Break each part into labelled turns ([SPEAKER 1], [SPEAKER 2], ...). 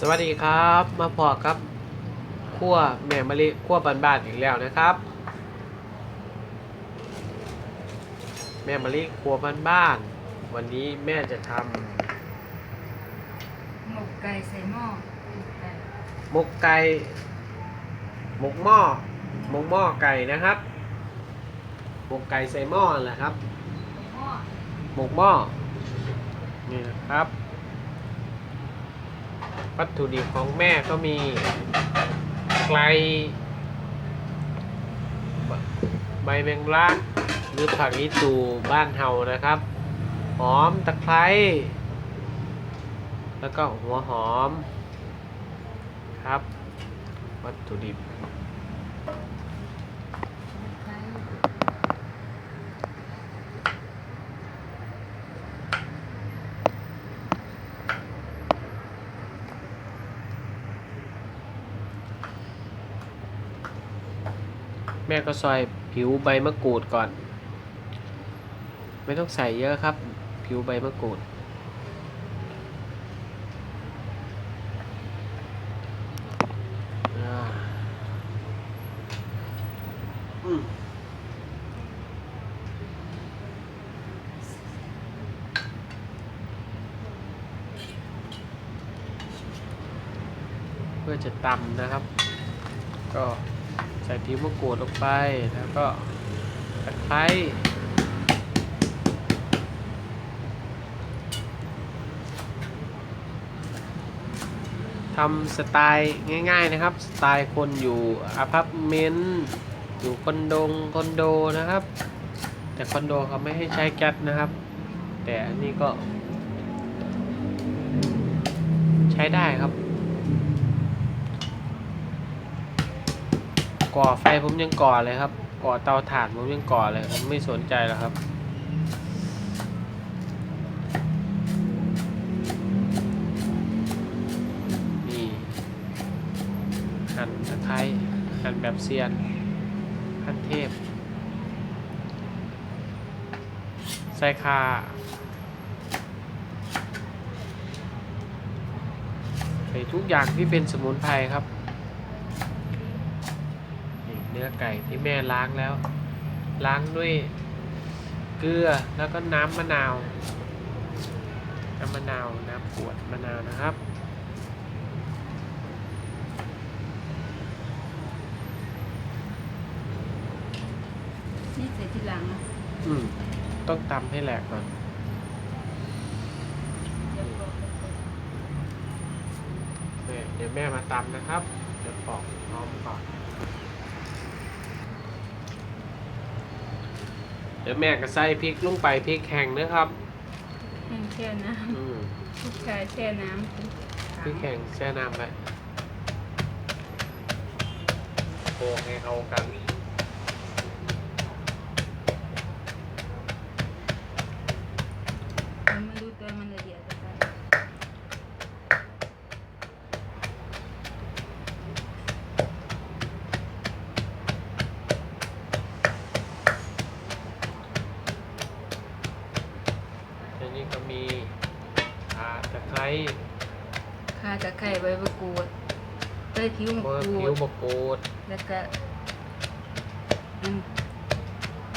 [SPEAKER 1] สวัสดีครับ มาพอครับขั้วแม่มะลิขั้วบ้านๆอีกแล้วนะครับ แม่มะลิขั้วบ้านๆวันนี้แม่จะท
[SPEAKER 2] หมกไก่ใส่หม้อไก่ำ
[SPEAKER 1] หมกไก่หมกหม้อหมกหม้อไก่นะครับหมกไก่ใส่หม้อแหละครับ
[SPEAKER 2] หม้อ
[SPEAKER 1] หมกหม้อนี่นะครับ วัตถุดิบของแม่ก็มีไกลใบแมงลักหรือผักอีตูบ้านเฮานะครับ หอมตะไคร้แล้วก็หัวหอมครับ วัตถุดิบ
[SPEAKER 2] ไก่
[SPEAKER 1] แม่ก็ซอยผิวใบมะกรูดก่อน ไม่ต้องใส่เยอะครับ ผิวใบมะกรูดอ่าอืมเพื่อจะตำนะครับ ก็ ใส่ผิวมะกรูดลงไปแล้วก็ตะไคร้ทำสไตล์ง่าย ๆนะครับ สไตล์คนอยู่อพาร์ตเมนต์อยู่คอนโดงคอนโดนะครับ แต่คอนโดเขาไม่ให้ใช้แก๊สนะครับ แต่อันนี้ก็ ใช้ได้ครับ ก่อไฟผมยังก่อเลยครับ ก่อเตาถ่านผมยังก่อเลย ผมไม่สนใจแล้วครับ นี่ หั่นตะไคร้หั่นแบบเซียนขั้นเทพ ใส่คาใส่ทุกอย่างที่เป็นสมุนไพรครับ อไก่ที่แม่ล้างแล้ว ล้างด้วยเกลือแล้วก็น้ำมะนาว น้ำมะนาวน้ำขวดมะนาวนะครับ
[SPEAKER 2] นี่ใส่ทีหลังนะ
[SPEAKER 1] อืมต้องตำให้แหลกก่อนแม่เดี๋ยวแม่มาตำนะครับ เดี๋ยวปอกพร้อมก่อน ดี๋ยวแม่ก็ใส่พริกลงไปพริกแห้งนะครับ
[SPEAKER 2] แห้งแช่น้
[SPEAKER 1] อืมำ
[SPEAKER 2] ทุกไก่แช่น้
[SPEAKER 1] พริกำแห้งแช่น้ำไปโขลกให้เข้ากัน
[SPEAKER 2] มันไม่รู้ตัวมันละเอียดจะไป
[SPEAKER 1] อันนี้ก็มีอ่าตะไคร้
[SPEAKER 2] ข่า ตะไคร้ใบมะกรูดใส่ผิวมะ
[SPEAKER 1] เบอร์
[SPEAKER 2] กรู
[SPEAKER 1] ผิว
[SPEAKER 2] ด
[SPEAKER 1] มะกรูด
[SPEAKER 2] แล้วก็อืม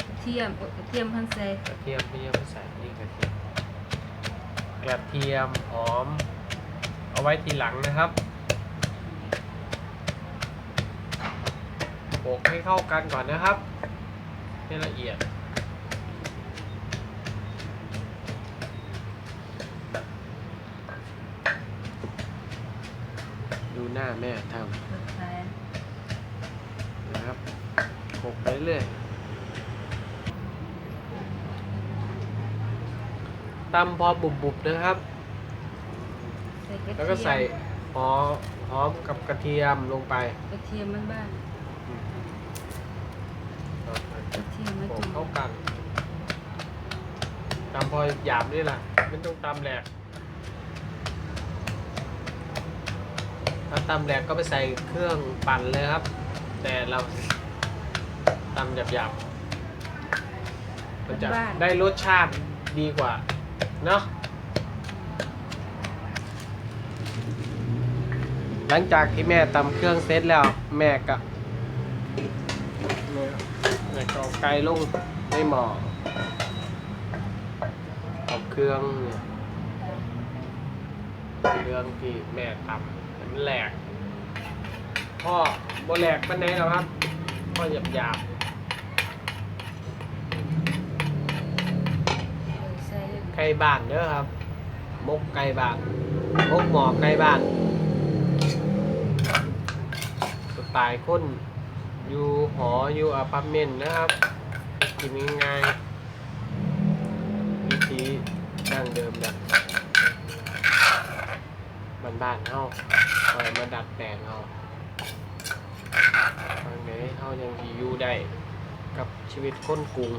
[SPEAKER 2] กระเทียมกระเทียมพันใส่
[SPEAKER 1] กระเทียมไม่ยังไม่ใส่นี่กระเทียมกระเทียมหอม เอาไว้ทีหลังนะครับโขลกให้เข้ากันก่อนนะครับ ให้ละเอียด ดูหน้า แม่ท
[SPEAKER 2] เปิดไฟำ
[SPEAKER 1] นะครับโขลกไปเรื่อยตำพอบุบๆนะครับ
[SPEAKER 2] ใส่กระเทียม
[SPEAKER 1] แล้วก็ใส่หอมหอมกับกระเทียมลงไป
[SPEAKER 2] กระเทียมมันบ้านกระเทียมมา
[SPEAKER 1] โขล
[SPEAKER 2] จุ่
[SPEAKER 1] ก
[SPEAKER 2] ม
[SPEAKER 1] เข้ากันตำพอหยาบนี่แหละไม่ต้องตำแหลก ถ้าตำแหลกก็ไปใส่เครื่องปั่นเลยครับ แต่เราตำหยาบๆมันจะได้รสชาติดีกว่า เนาะหลังจากที่แม่ตำเครื่องเสร็จแล้วแม่ก็แม่แม่ก็เอาไก่ลงในหม้อเอาเครื่องเนี่ย เครื่องที่แม่ตำให้มัน แหลกพ่อบ่แหลกเปานไหนหรอครับพ่อหยาบหยาบ
[SPEAKER 2] ใส่
[SPEAKER 1] ๆไก่บ้านเด้อครับ มกไก่บ้านมกหมอไก่บ้านสไตล์คนอยู่หออยู่อพาร์ตเมนต์นะครับ กินง่ายๆวิธีดั้งเดิมแบบบ้านๆเฮา มาดัดแปลงเฮาทางไหนเฮายังสิอยู่ได้ กับชีวิตคนกรุง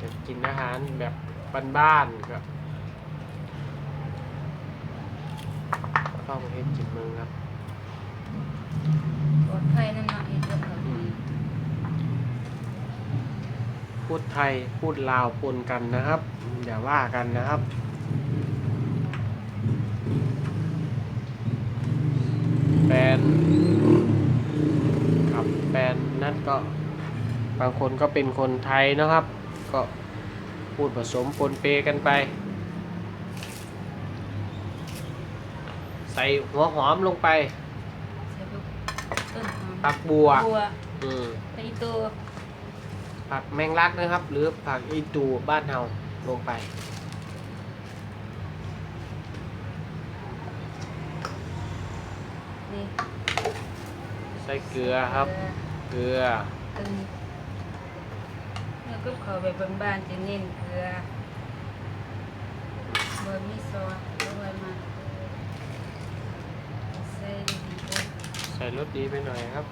[SPEAKER 1] จะกินอาหารแบบบ้านๆก็ต้องเฮ็ดกินเมืองครับ
[SPEAKER 2] ปลอดภัยนั่นเนาะเฮ็ดกับเขาดี
[SPEAKER 1] พูดไทยพูดลาวปนกันนะครับ อย่าว่ากันนะครับ ฟนครับแฟนนั่นก็บางคนก็เป็นคนไทยนะครับ ก็พูดผสมปนเปกันไป ใส่หัวหอมลงไป
[SPEAKER 2] ใส่พวกต้นหอม
[SPEAKER 1] ผักบัว
[SPEAKER 2] บัว
[SPEAKER 1] อืม
[SPEAKER 2] ไปตัว
[SPEAKER 1] ผักแมงลักนะครับ หรือผักอีตูบ้านเฮาลงไป
[SPEAKER 2] นี่
[SPEAKER 1] ใส่เกลือครับ เกลือ
[SPEAKER 2] เออแล้วก็เขาแบบบ้านๆจะเน้นเกลือบ่มีซอสด้วยมาใส่ดีๆเด้อ
[SPEAKER 1] ใส่รสดีไปหน่อยครับ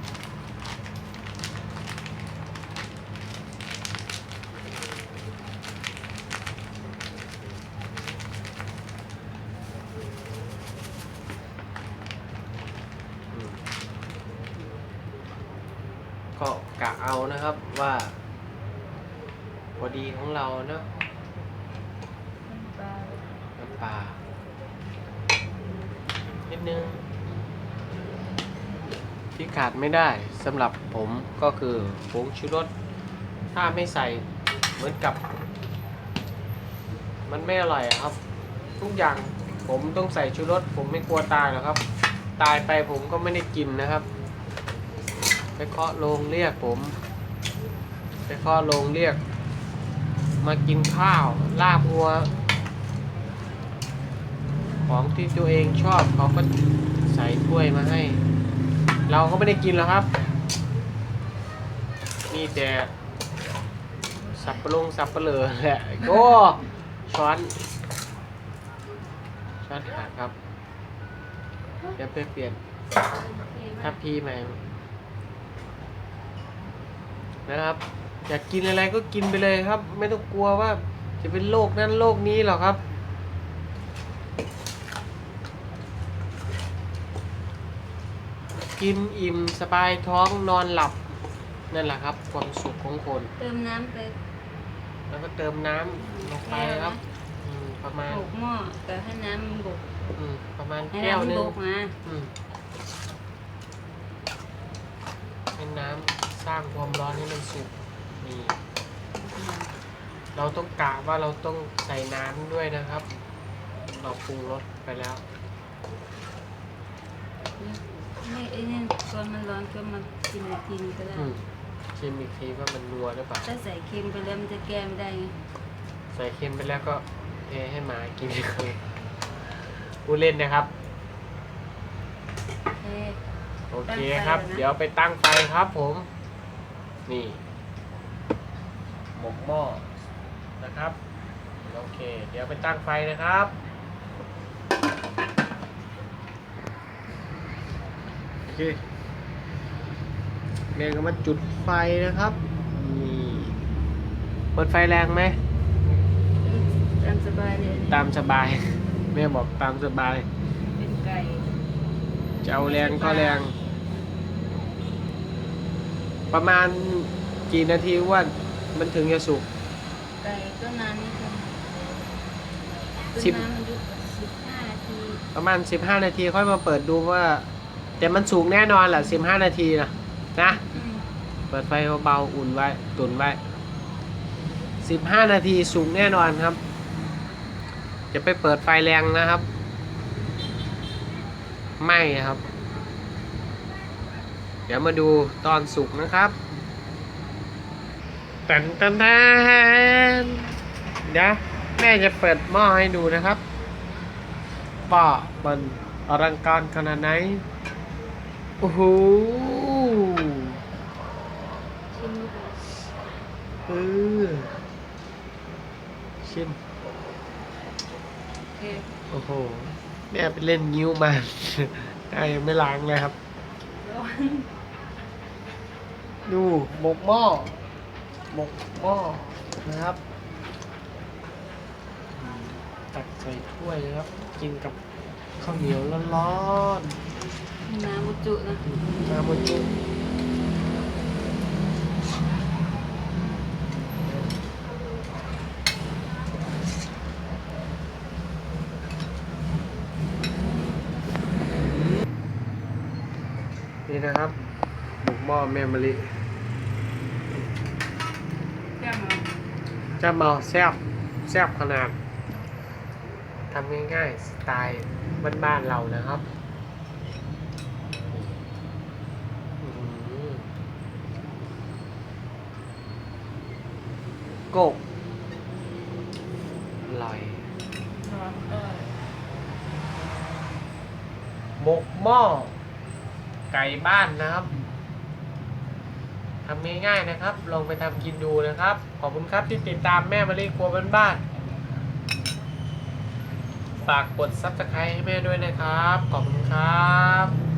[SPEAKER 1] อืม กะเอานะครับว่าพอดีของเราเนอะ
[SPEAKER 2] น้ำปลา
[SPEAKER 1] นิดนึงที่ขาดไม่ได้สำหรับผมก็คือผงชูรสถ้าไม่ใส่เหมือนกับ มันไม่อร่อยครับ ทุกอย่างผมต้องใส่ชูรสผมไม่กลัวตายหรอกครับ ตายไปผมก็ไม่ได้กินนะครับ ไปเคาะโรงเรียกผม ไปเคาะโรงเรียก มากินข้าวลาบวัว ของที่ตัวเองชอบเขาก็ใส่ถ้วยมาให้ เราก็ไม่ได้กินหรอกครับ มีแต่สับปะรงสับปะเลอแหละโอ้ช้อนช้อนขาดครับเดี๋ยวไปเปลี่ยนทัพพีใหม่ นะครับ อยากกินอะไรก็กินไปเลยครับ ไม่ต้องกลัวว่าจะเป็นโรคนั้นโรคนี้หรอกครับ กินอิ่มสบายท้องนอนหลับ นั่นแหละครับ ความสุขของคน
[SPEAKER 2] เติมน้ำไป
[SPEAKER 1] แล้วก็เติมน้ำลงไปครับอืมประมาณ
[SPEAKER 2] หกหม้อแต่ให้น้ำมันบก
[SPEAKER 1] อืมประมาณ
[SPEAKER 2] ให้
[SPEAKER 1] แก้ว
[SPEAKER 2] น้ำมัน
[SPEAKER 1] หนึ
[SPEAKER 2] บ
[SPEAKER 1] ง
[SPEAKER 2] กมา
[SPEAKER 1] อืมให้น้ำส ร้างความร้อนให้มันสุกนี่เราต้องกะว่าเราต้องใส่น้ำด้วยนะครับ เราปรุงรสไปแล้ว
[SPEAKER 2] ไม่ไอ้นี่ตอนมันร้อนก็มากินอีกทีนึงก็ได้
[SPEAKER 1] อืมชิมอีกทีว่ามันนัวหรือเปล่า
[SPEAKER 2] ถ้าใส่เค็มไปแล้วมันจะแก้ไม่ได้ไง
[SPEAKER 1] ใส่เค็มไปแล้วก็เทให้หมากินเลยผู้เล่นนะครับ
[SPEAKER 2] เอ๊ะ
[SPEAKER 1] โอเค
[SPEAKER 2] ตั้งไฟ
[SPEAKER 1] ครับ
[SPEAKER 2] แล้วนะ
[SPEAKER 1] เดี๋ยวไปตั้งไฟครับผม นี่ หมกหม้อนะครับ โอเค เดี๋ยวไปตั้งไฟนะครับ โอเคแม่ก็มาจุดไฟนะครับนี่เปิดไฟแรงไหม
[SPEAKER 2] ตามสบายเลย
[SPEAKER 1] ตามสบาย แม่บอกตามสบาย
[SPEAKER 2] เป็นไก่
[SPEAKER 1] จะเอาแรงก็แรง ประมาณกี่นาทีว่ามันถึงจะสุก
[SPEAKER 2] ไก่ก็นานนิดนึง
[SPEAKER 1] สิบ
[SPEAKER 2] ต้นน้ำมันยุบสิบห้านาที
[SPEAKER 1] ประมาณ 15 นาทีค่อยมาเปิดดูว่า แต่มันสุกแน่นอนแหละ15 นาทีนะนะ
[SPEAKER 2] อืม
[SPEAKER 1] เปิดไฟเบาๆอุ่นไว้ ตุนไว้ 15 นาทีสุกแน่นอนครับ จะไปเปิดไฟแรงนะครับ ไม่ครับเดี๋ยวมาดูตอนสุกนะครับตันตันตันเดี๋ยวแม่จะเปิดหม้อให้ดูนะครับว่ามันอลังการขนาดไหน โอ้โห
[SPEAKER 2] ชิมดูก่อน
[SPEAKER 1] เออชิม
[SPEAKER 2] โอ้
[SPEAKER 1] โห แม่ไปเล่นงิ้วมาไอ้ยังไม่ล้างเลยครับ ดูหมกหม้อหมกหม้อนะครับ ตักใส่ถ้วยนะครับ กินกับข้าวเหนียวร้อน
[SPEAKER 2] น้ำมุจุนะ
[SPEAKER 1] ๆมาโมจุนี่นะครับหมกหม้อแม่มะลิ
[SPEAKER 2] แก้มเอา
[SPEAKER 1] จะเมาแซบแซบขนาดทำง่ายๆ สไตล์บ้านๆเรานะครับอื้อหือโกกอร่อยหมกหม้อไก่บ้านนะครับ ทำง่ายๆนะครับ ลองไปทำกินดูนะครับ ขอบคุณครับที่ติดตามแม่มารีครัวบ้านๆฝากกดซับสไครต์ให้แม่ด้วยนะครับ ขอบคุณครับ